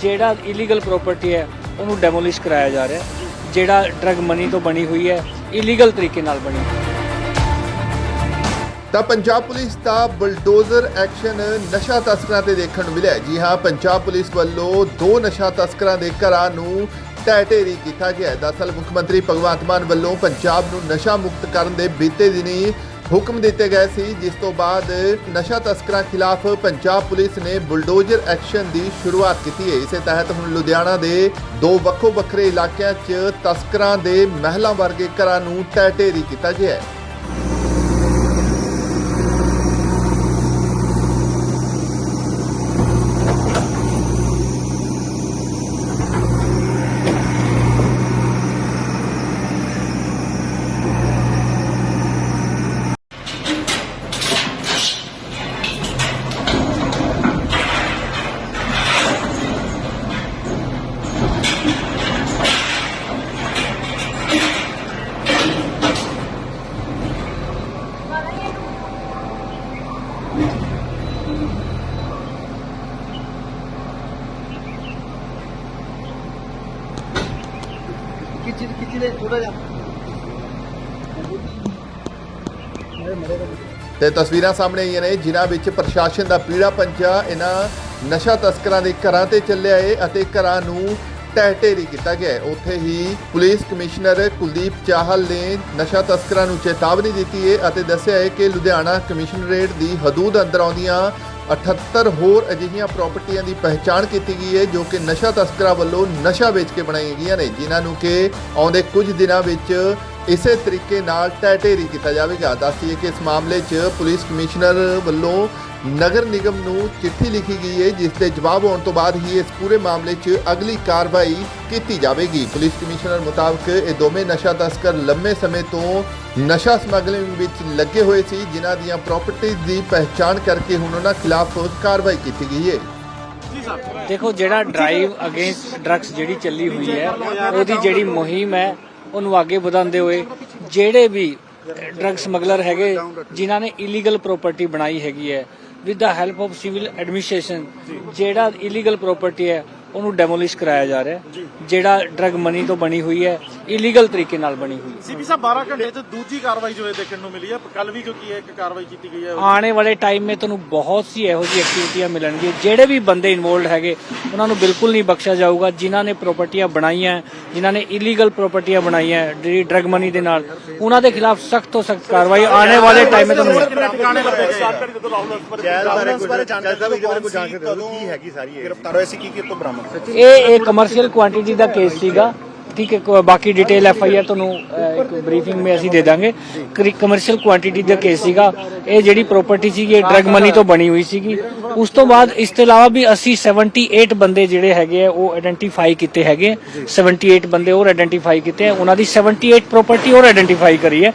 ਜਿਹੜਾ illegal property ਹੈ, ਉਹਨੂੰ ਡੈਮੋਲਿਸ਼ ਕਰਾਇਆ ਜਾ ਰਿਹਾ ਜਿਹੜਾ ਡਰਗ ਮਨੀ ਤੋਂ ਬਣੀ ਹੋਈ ਹੈ ਇਲੀਗਲ ਤਰੀਕੇ ਨਾਲ ਬਣੀ ਤਾਂ ਪੰਜਾਬ ਪੁਲਿਸ ਦਾ ਬੁਲਡੋਜ਼ਰ ਐਕਸ਼ਨ ਨਸ਼ਾ ਤਸਕਰਾਂ ਤੇ ਦੇਖਣ ਨੂੰ ਮਿਲਿਆ ਜੀ ਹਾਂ, ਪੰਜਾਬ ਪੁਲਿਸ ਵੱਲੋਂ ਦੋ ਨਸ਼ਾ ਤਸਕਰਾਂ ਦੇ ਘਰਾਂ ਨੂੰ ਢਹਿ ਢੇਰੀ ਕੀਤਾ ਗਿਆ ਦਰਅਸਲ ਮੁੱਖ ਮੰਤਰੀ ਭਗਵੰਤ ਮਾਨ ਵੱਲੋਂ ਪੰਜਾਬ ਨੂੰ ਨਸ਼ਾ ਮੁਕਤ ਕਰਨ ਦੇ ਬੀਤੇ ਦਿਨੀ ਹੁਕਮ ਦਿੱਤੇ ਗਏ ਸੀ, ਜਿਸ ਤੋਂ ਬਾਅਦ ਨਸ਼ਾ ਤਸਕਰਾਂ ਖਿਲਾਫ ਪੰਜਾਬ ਪੁਲਿਸ ਨੇ ਬੁਲਡੋਜ਼ਰ ਐਕਸ਼ਨ ਦੀ ਸ਼ੁਰੂਆਤ ਕੀਤੀ ਹੈ। ਇਸੇ ਤਹਿਤ ਹੁਣ ਲੁਧਿਆਣਾ ਦੇ ਦੋ ਵੱਖੋ ਵੱਖਰੇ ਇਲਾਕਿਆਂ 'ਚ ਤਸਕਰਾਂ ਦੇ ਮਹਿਲਾ ਵਰਗੇ ਘਰਾਂ ਨੂੰ ਟੈਟੇਰੀ ਕੀਤਾ ਗਿਆ ਹੈ। किचन किचन थोड़ा जा ਤੇ ਤਸਵੀਰਾਂ ਸਾਹਮਣੇ ਆਈਆਂ ਨੇ ਜਿਨ੍ਹਾਂ ਵਿੱਚ ਪ੍ਰਸ਼ਾਸਨ ਦਾ ਪੀੜਾ ਪੰਜਾ ਇਹਨਾਂ ਨਸ਼ਾ ਤਸਕਰਾਂ ਦੇ ਘਰਾਂ ਤੇ ਚੱਲਿਆ ਏ ਅਤੇ ਘਰਾਂ ਨੂੰ ਢਹਿ ਢੇਰੀ ਕੀਤਾ ਗਿਆ ਹੈ। ਉੱਥੇ ਹੀ ਪੁਲਿਸ ਕਮਿਸ਼ਨਰ ਕੁਲਦੀਪ ਚਾਹਲ ਨੇ ਨਸ਼ਾ ਤਸਕਰਾਂ ਨੂੰ ਚੇਤਾਵਨੀ ਦਿੱਤੀ ਹੈ ਅਤੇ ਦੱਸਿਆ ਹੈ ਕਿ ਲੁਧਿਆਣਾ ਕਮਿਸ਼ਨਰੇਟ ਦੀ ਹਦੂਦ ਅੰਦਰ ਆਉਂਦੀਆਂ 78 ਹੋਰ ਅਜਿਹੀਆਂ ਪ੍ਰਾਪਰਟੀਆਂ ਦੀ ਪਹਿਚਾਣ ਕੀਤੀ ਗਈ ਹੈ, ਜੋ ਕਿ ਨਸ਼ਾ ਤਸਕਰਾਂ ਵੱਲੋਂ ਨਸ਼ਾ ਵੇਚ ਕੇ ਬਣਾਈਆਂ ਗਈਆਂ ਨੇ, ਜਿਨ੍ਹਾਂ ਨੂੰ ਕਿ ਆਉਂਦੇ ਕੁਝ ਦਿਨਾਂ ਵਿੱਚ ਇਸੇ ਤਰੀਕੇ ਨਾਲ ਢਹਿ ਢੇਰੀ ਕੀਤਾ ਜਾਵੇਗਾ ਦੱਸੀਏ ਕਿ ਇਸ ਮਾਮਲੇ 'ਚ ਪੁਲਿਸ ਕਮਿਸ਼ਨਰ ਵੱਲੋਂ ਨਗਰ ਨਿਗਮ ਨੂੰ ਚਿੱਠੀ ਲਿਖੀ ਗਈ ਹੈ, ਜਿਸ ਦੇ ਜਵਾਬ ਆਉਣ ਤੋਂ ਬਾਅਦ ਹੀ ਇਸ ਪੂਰੇ ਮਾਮਲੇ 'ਚ ਅਗਲੀ ਕਾਰਵਾਈ ਕੀਤੀ ਜਾਵੇਗੀ। ਪੁਲਿਸ ਕਮਿਸ਼ਨਰ ਮੁਤਾਬਕ ਇਹ ਦੋਵੇਂ ਨਸ਼ਾ ਤਸਕਰ ਲੰਮੇ ਸਮੇਂ ਤੋਂ ਨਸ਼ਾ ਸਮਗਲਿੰਗ ਵਿੱਚ ਲੱਗੇ ਹੋਏ ਸੀ, ਜਿਨ੍ਹਾਂ ਦੀਆਂ ਪ੍ਰਾਪਰਟੀਆਂ ਦੀ ਪਹਿਚਾਣ ਕਰਕੇ ਹੁਣ ਉਹਨਾਂ ਖਿਲਾਫ ਕਾਰਵਾਈ ਕੀਤੀ ਗਈ ਹੈ। ਦੇਖੋ, ਜਿਹੜਾ ਡਰਾਈਵ ਅਗੇਂਸਟ ਡਰੱਗਸ ਜਿਹੜੀ ਚੱਲੀ ਹੋਈ ਹੈ, ਉਹਦੀ ਜਿਹੜੀ ਮੁਹਿੰਮ ਹੈ, ਉਹਨੂੰ ਅੱਗੇ ਵਧਾਉਂਦੇ ਹੋਏ ਜਿਹੜੇ ਵੀ ਡਰੱਗ ਸਮਗਲਰ ਹੈਗੇ, ਜਿਨ੍ਹਾਂ ਨੇ ਇਲੀਗਲ ਪ੍ਰਾਪਰਟੀ ਬਣਾਈ ਹੈਗੀ ਹੈ with the help of civil administration ਜਿਹੜਾ ਇਲੀਗਲ ਪ੍ਰਾਪਰਟੀ ਹੈ ਉਹਨੂੰ ਡੈਮੋਲਿਸ਼ ਕਰਾਇਆ ਜਾ ਰਿਹਾ ਹੈ। ਜਿਹੜਾ ਡਰੱਗ ਮਨੀ ਤੋਂ ਬਣੀ ਹੋਈ ਹੈ ਇਲੀਗਲ ਤਰੀਕੇ ਨਾਲ ਬਣੀ ਹੋਈ ਹੈ ਸੀਪੀ ਸਾਹਿਬ 12 ਘੰਟੇ ਚ ਦੂਜੀ ਕਾਰਵਾਈ ਜੋ ਇਹ ਦੇਖਣ ਨੂੰ ਮਿਲੀ ਹੈ ਕੱਲ ਵੀ ਕਿਉਂਕਿ ਇੱਕ ਕਾਰਵਾਈ ਕੀਤੀ ਗਈ ਹੈ ਆਉਣੇ ਵਾਲੇ ਟਾਈਮ ਮੇ ਤੁਹਾਨੂੰ ਬਹੁਤ ਸੀ ਇਹੋ ਜਿਹੀ ਐਕਟੀਵਿਟੀਆਂ ਮਿਲਣਗੀਆਂ ਜਿਹੜੇ ਵੀ ਬੰਦੇ ਇਨਵੋਲਡ ਹੈਗੇ ਉਹਨਾਂ ਨੂੰ ਬਿਲਕੁਲ ਨਹੀਂ ਬਖਸ਼ਿਆ ਜਾਊਗਾ ਜਿਨ੍ਹਾਂ ਨੇ ਪ੍ਰਾਪਰਟੀਆਂ ਬਣਾਈਆਂ ਜਿਨ੍ਹਾਂ ਨੇ ਇਲੀਗਲ ਪ੍ਰਾਪਰਟੀਆਂ ਬਣਾਈਆਂ ਜਿਹੜੀ ਡਰਗ ਮਨੀ ਦੇ ਨਾਲ ਉਹਨਾਂ ਦੇ ਖਿਲਾਫ ਸਖਤ ਤੋਂ ਸਖਤ ਕਾਰਵਾਈ ਆਉਣੇ ਵਾਲੇ ਟਾਈਮ ਮੇ ਤੁਹਾਨੂੰ ਮਿਲੇਗੀ। ਟਿਕਾਣੇ ਲੱਗੇ ਗਏ ਆ? ਜੈਲ ਬਾਰੇ ਕੁਝ ਜਾਣਕਾਰੀ ਦਿਓ ਕੁਝ ਜਾਣਕਾਰੀ ਦਿਓ ਕੀ ਹੈਗੀ ਸਾਰੀ ਇਹ ਗ੍ਰਿਫਤਾਰ ਹੋਏ ਸੀ ਕੀ ਕੀ ਤੋਂ ਬਰਾਮਦ ਇਹ ਇਹ ਕਮਰਸ਼ੀਅਲ ਕੁਆਂਟੀਟੀ ਦਾ ਕੇਸ ਸੀਗਾ। ਠੀਕ ਹੈ ਬਾਕੀ ਡਿਟੇਲ ਐਫ ਆਈ ਆਰ ਤੁਹਾਨੂੰ ਇੱਕ ਬਰੀਫਿੰਗ ਮੇ ਅਸੀਂ ਦੇ ਦਾਂਗੇ। ਕਮਰਸ਼ੀਅਲ ਕੁਆਂਟੀਟੀ ਦਾ ਕੇਸ ਸੀਗਾ। ਇਹ ਜਿਹੜੀ ਪ੍ਰਾਪਰਟੀ ਸੀਗੀ, ਇਹ ਡਰਗ ਮਨੀ ਤੋਂ ਬਣੀ ਹੋਈ ਸੀਗੀ। ਉਸ ਤੋਂ ਬਾਅਦ ਇਸ ਤੋਂ ਇਲਾਵਾ ਵੀ ਅਸੀਂ 78 ਬੰਦੇ ਜਿਹੜੇ ਹੈਗੇ ਆ, ਉਹ ਆਇਡੈਂਟੀਫਾਈ ਕੀਤੇ ਹੈਗੇ 78 ਬੰਦੇ ਹੋਰ ਆਇਡੈਂਟੀਫਾਈ ਕੀਤੇ ਆ। ਉਹਨਾਂ ਦੀ 78 ਪ੍ਰਾਪਰਟੀ ਹੋਰ ਆਇਡੈਂਟੀਫਾਈ ਕਰੀ ਹੈ।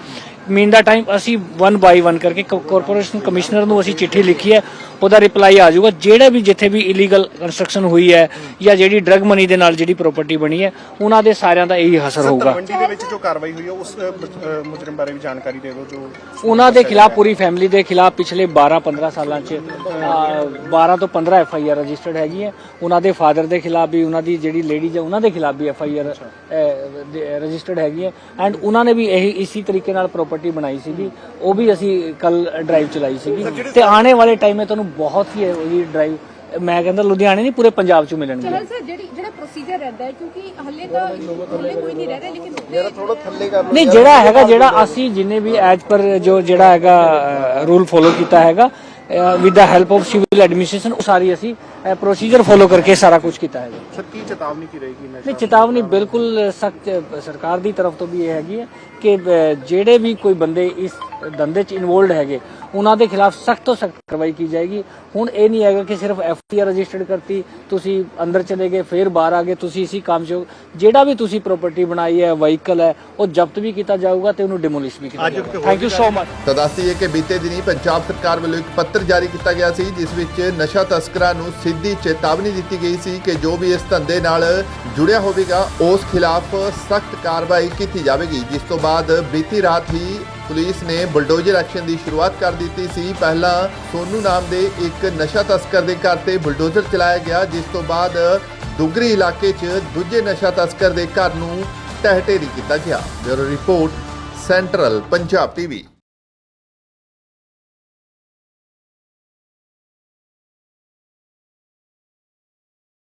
ਮੀਨ ਦਾ ਟਾਈਮ ਅਸੀਂ 1 ਬਾਈ 1 ਕਰਕੇ ਕਾਰਪੋਰੇਸ਼ਨ ਕਮਿਸ਼ਨਰ ਨੂੰ ਅਸੀਂ ਚਿੱਠੀ ਲਿਖੀ ਹੈ ਉਹਦਾ ਰਿਪਲਾਈ ਆ ਜਾਊਗਾ। ਜਿਹੜੇ ਵੀ ਜਿੱਥੇ ਵੀ ਇਲੀਗਲ ਕੰਸਟਰਕਸ਼ਨ ਹੋਈ ਹੈ ਜਾਂ ਜਿਹੜੀ ਡਰਗ ਮਨੀ ਦੇ ਨਾਲ ਜਿਹੜੀ ਪ੍ਰਾਪਰਟੀ ਬਣੀ ਹੈ ਉਹਨਾਂ ਦੇ ਸਾਰਿਆਂ ਦਾ ਇਹੀ ਅਸਰ ਹੋਊਗਾ। ਮੰਡੀ ਦੇ ਵਿੱਚ ਜੋ ਕਾਰਵਾਈ ਹੋਈ ਹੈ ਉਸ ਮੁਜਰਮ ਬਾਰੇ ਵੀ ਜਾਣਕਾਰੀ ਦੇ ਦਿਓ ਜੋ ਉਹਨਾਂ ਦੇ ਖਿਲਾਫ ਪੂਰੀ ਫੈਮਿਲੀ ਦੇ ਖਿਲਾਫ ਪਿਛਲੇ 12-15 ਸਾਲਾਂ 'ਚ ਅਹ, 12 ਤੋਂ 15 ਐਫ ਆਈ ਆਰ ਰਜਿਸਟਰਡ ਹੈਗੀ ਹੈ। ਉਹਨਾਂ ਦੇ ਫਾਦਰ ਦੇ ਖਿਲਾਫ ਵੀ ਉਹਨਾਂ ਦੀ ਜਿਹੜੀ ਲੇਡੀਜ਼ ਹੈ ਉਹਨਾਂ ਦੇ ਖਿਲਾਫ ਵੀ ਐਫ ਆਈ ਆਰ ਰਜਿਸਟਰਡ ਹੈਗੀ ਹੈ। ਐਂਡ ਉਹਨਾਂ ਨੇ ਵੀ ਇਹੀ ਇਸੇ ਤਰੀਕੇ ਨਾਲ ਪ੍ਰਾਪਰਟੀ ਬਣਾਈ ਸੀਗੀ ਉਹ ਵੀ ਅਸੀਂ ਕੱਲ ਡਰਾਈਵ ਚਲਾਈ ਸੀਗੀ। ਤੇ ਆਉਣੇ ਵਾਲੇ ਟਾਈਮ 'ਤੇ ਤੁਹਾਨੂੰ ਬਹੁਤ ਹੀ ਉਹਦੀ ਡਰਾਈਵ ਮੈਂ ਕਹਿੰਦਾ ਲੁਧਿਆਣੇ ਨਹੀਂ ਪੂਰੇ ਪੰਜਾਬ 'ਚ ਮਿਲਣਗੇ। ਚਹਲ ਸਰ ਜਿਹੜੀ ਜਿਹੜਾ ਪ੍ਰੋਸੀਜਰ ਰਹਿੰਦਾ ਹੈ ਕਿਉਂਕਿ ਹੱਲੇ ਤਾਂ ਹੱਲੇ ਕੋਈ ਨਹੀਂ ਰਹਿ ਰਿਹਾ ਲੇਕਿਨ ਮੇਰਾ ਥੋੜਾ ਥੱਲੇ ਕਰ ਨਹੀਂ ਜਿਹੜਾ ਹੈਗਾ ਜਿਹੜਾ ਅਸੀਂ ਜਿੰਨੇ ਵੀ ਐਜ ਪਰ ਜੋ ਜਿਹੜਾ ਹੈਗਾ ਰੂਲ ਫੋਲੋ ਕੀਤਾ ਹੈਗਾ with the help of civil administration ਉਹ ਸਾਰੀ ਅਸੀਂ ਪ੍ਰੋਸੀਜਰ ਫੋਲੋ ਕਰਕੇ ਸਾਰਾ ਕੁਝ ਕੀਤਾ ਹੈਗਾ ਸਰ ਕੀ ਚੇਤਾਵਨੀ ਕੀ ਰਹੇਗੀ ਨਸ਼ਾ ਨਹੀਂ ਚੇਤਾਵਨੀ ਬਿਲਕੁਲ ਸਖਤ ਸਰਕਾਰ ਦੀ ਤਰਫ ਤੋਂ ਵੀ ਇਹ ਹੈਗੀ ਹੈ ਕਿ ਜਿਹੜੇ ਵੀ ਕੋਈ ਬੰਦੇ ਇਸ ਧੰਦੇ 'ਚ ਇਨਵੋਲਡ ਹੈਗੇ ਉਹਨਾਂ ਦੇ ਖਿਲਾਫ ਸਖਤ ਤੋਂ ਸਖਤ ਕਾਰਵਾਈ ਕੀ ਜਾਏਗੀ। ਹੁਣ ਇਹ ਨਹੀਂ ਹੈਗਾ ਕਿ ਸਿਰਫ ਐਫ ਆਰ ਰਜਿਸਟਰਡ ਕਰਤੀ ਤੁਸੀਂ ਅੰਦਰ ਚਲੇ ਗਏ ਫਿਰ ਬਾਹਰ ਆ ਗਏ ਤੁਸੀਂ ਇਸੀ ਕੰਮ 'ਚ ਜਿਹੜਾ ਵੀ ਤੁਸੀਂ ਪ੍ਰਾਪਰਟੀ ਬਣਾਈ ਹੈ ਵਹੀਕਲ ਹੈ ਉਹ ਜ਼ਬਤ ਵੀ ਕੀਤਾ ਜਾਊਗਾ ਤੇ ਉਹਨੂੰ ਡਿਮੋਲਿਸ਼ ਵੀ ਕੀਤਾ ਜਾਊਗਾ। ਥੈਂਕ ਯੂ ਸੋ ਮਚ ਤਾਂ ਦੱਸਦੀ ਹੈ ਕਿ ਬੀਤੇ ਦਿਨੀ ਪੰਜਾਬ ਸਰਕਾਰ ਵੱਲੋਂ ਇੱਕ ਪੱਤਰ ਜਾਰੀ ਕੀਤਾ ਗਿਆ ਸੀ ਜਿਸ ਵਿੱਚ ਨਸ਼ਾ ਤਸਕਰਾਂ ਨੂੰ ਸਿੱਧੀ ਚੇਤਾਵਨੀ ਦਿੱਤੀ ਗਈ ਸੀ ਕਿ ਜੋ ਵੀ ਇਸ ਧੰਦੇ ਨਾਲ ਜੁੜਿਆ ਹੋਵੇਗਾ, ਉਸ ਖਿਲਾਫ ਸਖਤ ਕਾਰਵਾਈ ਕੀਤੀ ਜਾਵੇਗੀ। ਜਿਸ ਤੋਂ ਬਾਅਦ ਬੀਤੀ ਰਾਤ ਹੀ ਪੁਲਿਸ ਨੇ ਬੁਲਡੋਜ਼ਰ ਐਕਸ਼ਨ ਦੀ ਸ਼ੁਰੂਆਤ ਕਰ ਦਿੱਤੀ ਸੀ। ਪਹਿਲਾਂ ਸੋਨੂ ਨਾਮ ਦੇ ਇੱਕ ਨਸ਼ਾ ਤਸਕਰ ਦੇ ਘਰ ਤੇ ਬੁਲਡੋਜ਼ਰ ਚਲਾਇਆ ਗਿਆ, ਜਿਸ ਤੋਂ ਬਾਅਦ ਦੁਗਰੀ ਇਲਾਕੇ 'ਚ ਦੂਜੇ ਨਸ਼ਾ ਤਸਕਰ ਦੇ ਘਰ ਨੂੰ ਤਹਿ ਕੀਤਾ ਗਿਆ। Bureau report, central Punjab TV.